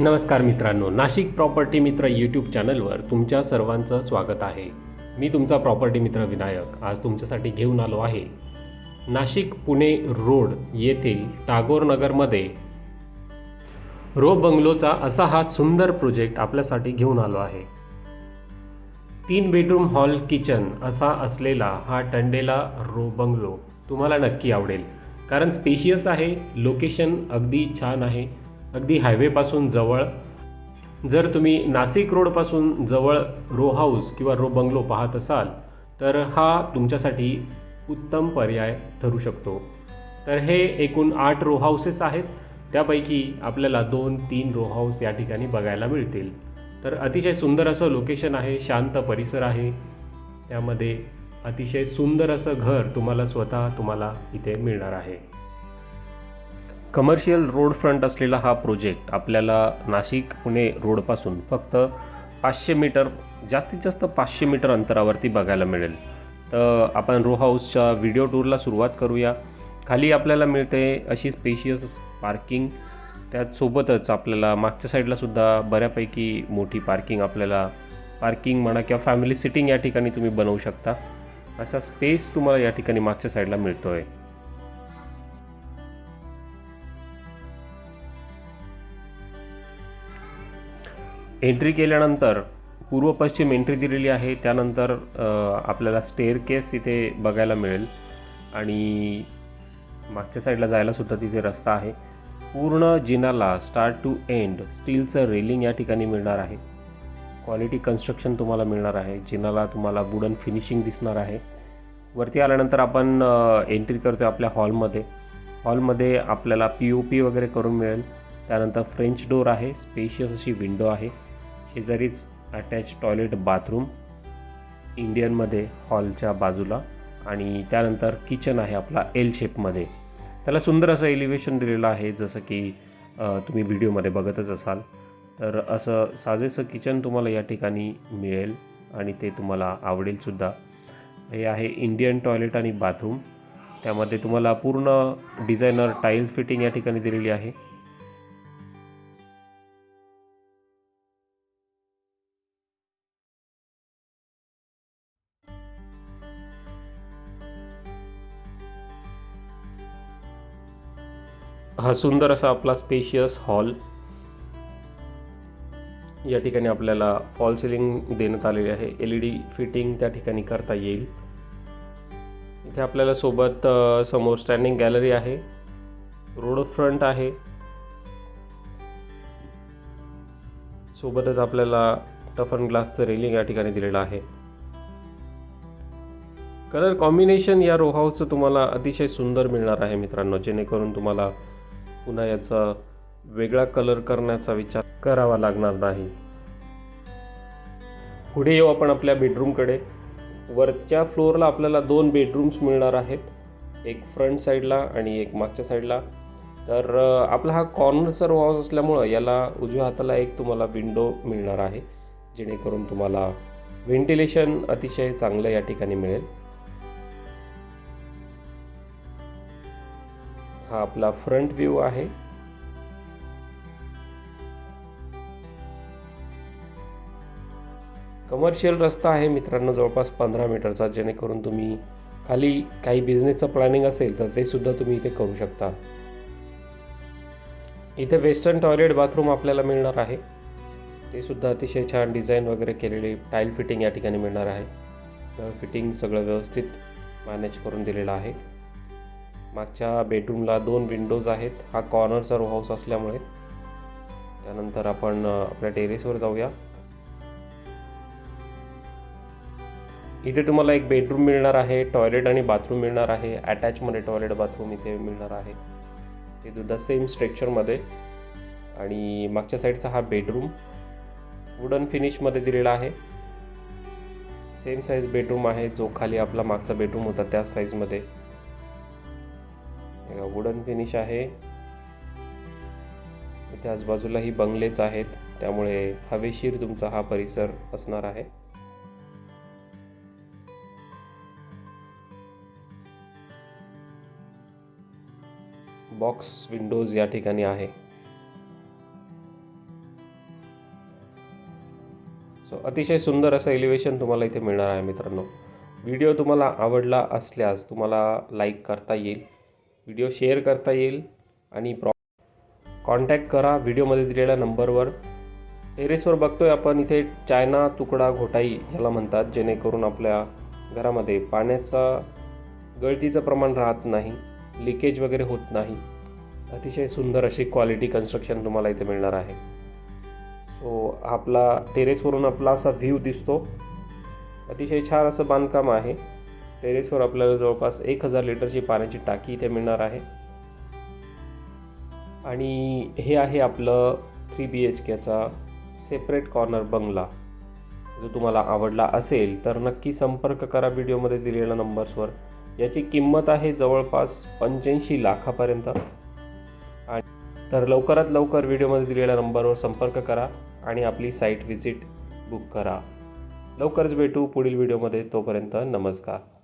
नमस्कार मित्रांनो नाशिक प्रॉपर्टी मित्र यूट्यूब चॅनलवर तुमच्या सर्वांचं स्वागत आहे. मी तुमचा प्रॉपर्टी मित्र विनायक आज तुमच्यासाठी घेऊन आलो आहे. नाशिक पुणे रोड येथील टागोर नगरमध्ये रो बंगलोचा असा हा सुंदर प्रोजेक्ट आपल्यासाठी घेऊन आलो आहे. तीन बेडरूम हॉल किचन असा असलेला हा टंडेला रो बंगलो तुम्हाला नक्की आवडेल. कारण स्पेशियस आहे लोकेशन अगदी छान आहे. अगदी हायवेपासून जवळ. जर तुम्ही नाशिक रोडपासून जवळ रो हाऊस किंवा रो बंगलो पाहत असाल तर हा तुमच्यासाठी उत्तम पर्याय ठरू शकतो. तर हे एकूण आठ रो हाऊसेस आहेत. त्यापैकी आपल्याला दोन तीन रो हाऊस या ठिकाणी बघायला मिळतील. तर अतिशय सुंदर असं लोकेशन आहे शांत परिसर आहे. त्यामध्ये अतिशय सुंदर असं घर तुम्हाला स्वतः तुम्हाला इथे मिळणार आहे. कमर्शियल रोड फ्रंट असलेला हा प्रोजेक्ट आपल्याला नाशिक पुणे रोडपासून फक्त पाचशे मीटर जास्तीत जास्त पाचशे मीटर अंतरावरती बघायला मिळेल. तर आपण रो हाऊसच्या व्हिडिओ टूरला सुरुवात करूया. खाली आपल्याला मिळते अशी स्पेशियस पार्किंग त्याचसोबतच आपल्याला मागच्या साईडलासुद्धा बऱ्यापैकी मोठी पार्किंग आपल्याला पार्किंग म्हणा किंवा फॅमिली सिटिंग या ठिकाणी तुम्ही बनवू शकता. असा स्पेस तुम्हाला या ठिकाणी मागच्या साईडला मिळतो आहे एंट्री केल्यानंतर पूर्व पश्चिम एंट्री दिलेली आहे. त्यानंतर आपल्याला स्टेअर केस इथे बघायला मिळेल. आणि मागच्या साईडला जायलासुद्धा तिथे रस्ता आहे. पूर्ण जिनाला स्टार्ट टू एंड स्टीलचं रेलिंग या ठिकाणी मिळणार आहे. क्वालिटी कन्स्ट्रक्शन तुम्हाला मिळणार आहे. जिनाला तुम्हाला वुडन फिनिशिंग दिसणार आहे. वरती आल्यानंतर आपण एंट्री करतो आपल्या हॉलमध्ये हॉलमध्ये आपल्याला पी ओ पी वगैरे करून मिळेल. त्यानंतर फ्रेंच डोर आहे. स्पेशियस अशी विंडो आहे. शेजारीच अटॅच टॉयलेट बाथरूम इंडियनमध्ये हॉलच्या बाजूला आणि त्यानंतर किचन आहे आपला एल शेपमध्ये त्याला सुंदर असं एलिव्हेशन दिलेलं आहे जसं की तुम्ही व्हिडिओमध्ये बघतच असाल. तर असं साजेसं किचन तुम्हाला या ठिकाणी मिळेल आणि ते तुम्हाला आवडेलसुद्धा हे आहे इंडियन टॉयलेट आणि बाथरूम त्यामध्ये तुम्हाला पूर्ण डिझायनर टाईल फिटिंग या ठिकाणी दिलेली आहे. हा सुंदर असा आपला स्पेशियस हॉल या ठिकाणी आपल्याला फॉल सिलिंग देण्यात आलेली आहे. एल ई डी फिटिंग त्या ठिकाणी करता येईल. इथे आपल्याला सोबत समोर स्टँडिंग गॅलरी आहे. रोड फ्रंट आहे. सोबतच आपल्याला टफन ग्लासचं रेलिंग या ठिकाणी दिलेलं आहे. कलर कॉम्बिनेशन या रो हाऊसचं तुम्हाला अतिशय सुंदर मिळणार आहे मित्रांनो. जेणेकरून तुम्हाला पुन्हा याचा वेगळा कलर करण्याचा विचार करावा लागणार नाही. पुढे येऊ आपण आपल्या बेडरूमकडे वरच्या फ्लोअरला आपल्याला दोन बेडरूम्स मिळणार आहेत. एक फ्रंट साईडला आणि एक मागच्या साईडला तर आपला हा कॉर्नरचा रो असल्यामुळं याला उजव्या हाताला एक तुम्हाला विंडो मिळणार आहे. जेणेकरून तुम्हाला व्हेंटिलेशन अतिशय चांगलं या ठिकाणी मिळेल. हा आपला फ्रंट व्ह्यू आहे. कमर्शियल रस्ता आहे मित्रांनो जवळपास पंधरा मीटरचा जेणेकरून तुम्ही खाली काही बिझनेसचं प्लॅनिंग असेल तर ते सुद्धा तुम्ही इथे करू शकता. इथे वेस्टर्न टॉयलेट बाथरूम आपल्याला मिळणार आहे. ते सुद्धा अतिशय छान डिझाईन वगैरे केलेले टाईल फिटिंग या ठिकाणी मिळणार आहे. फिटिंग सगळं व्यवस्थित मॅनेज करून दिलेलं आहे. मागच्या बेडरूमला दोन विंडोज आहेत. हा कॉर्नरचा रो हाऊस असल्यामुळे. त्यानंतर आपण आपल्या टेरेसवर जाऊया. इथे तुम्हाला एक बेडरूम मिळणार आहे टॉयलेट आणि बाथरूम मिळणार आहे. अटॅचमध्ये टॉयलेट बाथरूम इथे मिळणार आहे. ते सुद्धा सेम स्ट्रक्चरमध्ये आणि मागच्या साईडचा हा बेडरूम वुडन फिनिशमध्ये दिलेला आहे. सेम साईज बेडरूम आहे जो खाली आपला मागचा बेडरूम होता त्याच साईजमध्ये वुडन फिनिश आहे. इथे आजूबाजूलाही बंगलेच आहेत. त्यामुळे हवेशीर तुमचा हा परिसर असणार आहे. बॉक्स विंडोज या ठिकाणी आहे. सो अतिशय सुंदर असं एलिव्हेशन तुम्हाला इथे मिळणार आहे मित्रांनो. व्हिडिओ तुम्हाला आवडला असल्यास तुम्हाला लाईक करता येईल. व्हिडिओ शेअर करता येईल आणि प्रॉ कॉन्टॅक्ट करा व्हिडिओमध्ये दिलेल्या नंबरवर. टेरेसवर बघतोय आपण इथे चायना तुकडा घोटाई ह्याला म्हणतात जेणेकरून आपल्या घरामध्ये पाण्याचा गळतीचं प्रमाण राहत नाही लिकेज वगैरे होत नाही. अतिशय सुंदर अशी क्वालिटी कन्स्ट्रक्शन तुम्हाला इथे मिळणार आहे. सो आपला टेरेसवरून आपला असा व्ह्यू दिसतो. अतिशय छान असं बांधकाम आहे. टेरेसवर आपल्याला जवळपास एक हजार लिटरची पाण्याची टाकी इथे मिळणार आहे. आणि हे आहे आपलं थ्री बी एच केचा सेपरेट कॉर्नर बंगला जो तुम्हाला आवडला असेल तर नक्की संपर्क करा व्हिडिओमध्ये दिलेल्या नंबर्सवर. याची किंमत आहे जवळपास पंच्याऐंशी लाखापर्यंत. आणि तर लवकरात लवकर व्हिडिओमध्ये दिलेल्या नंबरवर संपर्क करा आणि आपली साईट व्हिजिट बुक करा. लवकरच भेटू पुढील व्हिडिओमध्ये. तोपर्यंत नमस्कार.